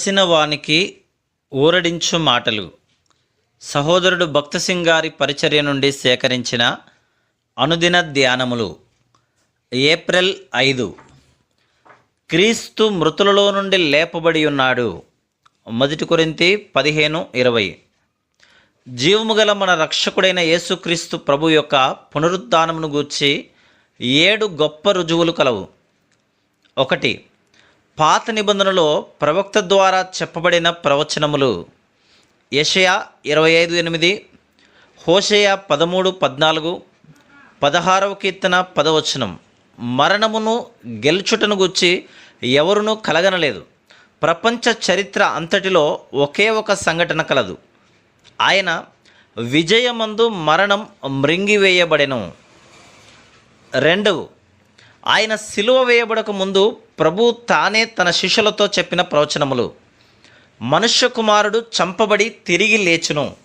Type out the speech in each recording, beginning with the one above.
చేసిన వానికి ఊరడించు మాటలు. సహోదరుడు భక్తసింగ్ గారి పరిచర్య నుండి సేకరించిన అనుదిన ధ్యానములు. ఏప్రిల్ ఐదు. క్రీస్తు మృతులలో నుండి లేపబడి ఉన్నాడు. మొదటి కొరింతి పదిహేను ఇరవై. జీవము గల మన రక్షకుడైన యేసుక్రీస్తు ప్రభు యొక్క పునరుద్ధానమును గూర్చి ఏడు గొప్ప రుజువులు కలవు. ఒకటి పాత నిబంధనలో ప్రవక్త ద్వారా చెప్పబడిన ప్రవచనములు యషయా ఇరవై ఐదు ఎనిమిది హోషయ పదమూడు పద్నాలుగు పదహారవ కీర్తన పదవచనం. మరణమును గెలుచుటను గుచ్చి ఎవరునూ కలగనలేదు. ప్రపంచ చరిత్ర అంతటిలో ఒకే ఒక సంఘటన కలదు. ఆయన విజయమందు మరణం మృంగివేయబడెను. రెండు ఆయన సిలువ వేయబడక ముందు ప్రభు తానే తన శిష్యులతో చెప్పిన ప్రవచనములు. మనుష్య కుమారుడు చంపబడి తిరిగి లేచును.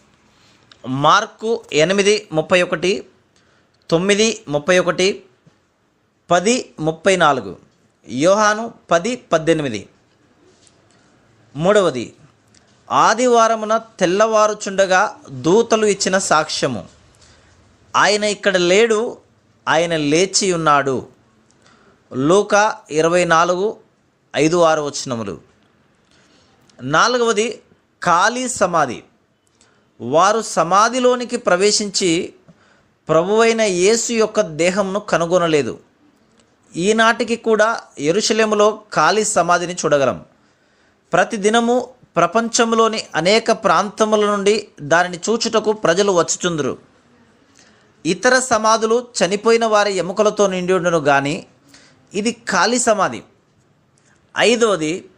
మార్కు ఎనిమిది ముప్పై ఒకటి తొమ్మిది ముప్పై ఒకటి పది ముప్పై నాలుగు. యోహాను పది పద్దెనిమిది. మూడవది ఆదివారమున తెల్లవారుచుండగా దూతలు ఇచ్చిన సాక్ష్యము. ఆయన ఇక్కడ లేడు ఆయన లేచి ఉన్నాడు లూక ఇరవై నాలుగు ఐదు ఆరు వచనములు. నాలుగవది ఖాళీ సమాధి. వారు సమాధిలోనికి ప్రవేశించి ప్రభువైన యేసు యొక్క దేహంను కనుగొనలేదు. ఈనాటికి కూడా ఎరుషలేములో ఖాళీ సమాధిని చూడగలం. ప్రతిదినము ప్రపంచంలోని అనేక ప్రాంతముల నుండి దానిని చూచుటకు ప్రజలు వచ్చుచుందురు. ఇతర సమాధులు చనిపోయిన వారి ఎముకలతో నిండి ఉండును కానీ ఇది ఖాళీ సమాధి. ఐదవది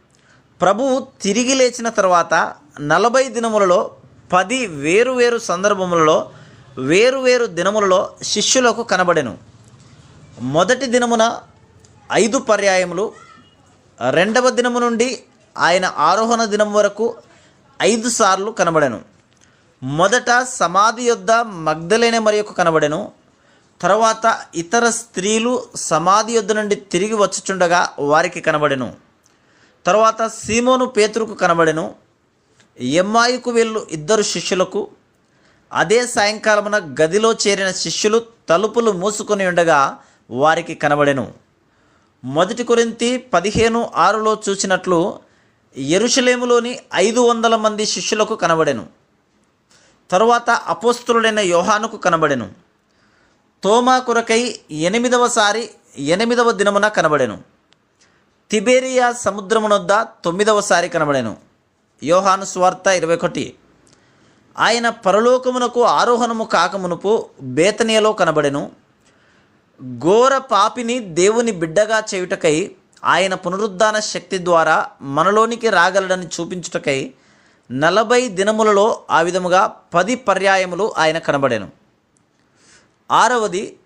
ప్రభువు తిరిగి లేచిన తర్వాత నలభై దినములలో పది వేరు వేరు సందర్భములలో వేరు వేరు దినములలో శిష్యులకు కనబడెను. మొదటి దినమున ఐదు పర్యాయములు రెండవ దినము నుండి ఆయన ఆరోహణ దినం వరకు ఐదు సార్లు కనబడెను. మొదట సమాధి యొద్ద మగ్ధలేని మరి యొక్క కనబడెను. తర్వాత ఇతర స్త్రీలు సమాధి యొద్ద నుండి తిరిగి వచ్చుచుండగా వారికి కనబడెను. తరువాత సీమోను పేతురుకు కనబడెను. ఎమ్మాయికు వెళ్ళు ఇద్దరు శిష్యులకు. అదే సాయంకాలమున గదిలో చేరిన శిష్యులు తలుపులు మూసుకొని ఉండగా వారికి కనబడెను. మొదటి కొరింతి పదిహేను ఆరులో చూసినట్లు ఎరుషలేములోని ఐదు వందల మంది శిష్యులకు కనబడెను. తరువాత అపోస్తులుడైన యోహానుకు కనబడెను. తోమా కొరకై ఎనిమిదవసారి ఎనిమిదవ దినమున కనబడెను. తిబేరియా సముద్రమునొద్ద తొమ్మిదవసారి కనబడెను. యోహాను స్వార్త ఇరవై ఒకటి ఆయన పరలోకమునకు ఆరోహణము కాకమునుపు బేతనియలో కనబడెను. ఘోర పాపిని దేవుని బిడ్డగా చేయుటకై ఆయన పునరుద్ధాన శక్తి ద్వారా మనలోనికి రాగలడని చూపించుటకై నలభై దినములలో ఆ విధముగా పది పర్యాయములు ఆయన కనబడెను. ఆరవది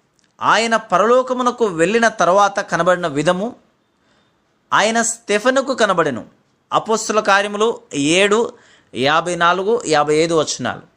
ఆయన పరలోకమునకు వెళ్ళిన తర్వాత కనబడిన విధము ఆయన స్టెఫెనుకు కనబడెను. అపోస్తుల కార్యములు ఏడు యాభై నాలుగు యాభై ఐదు వచనాలు.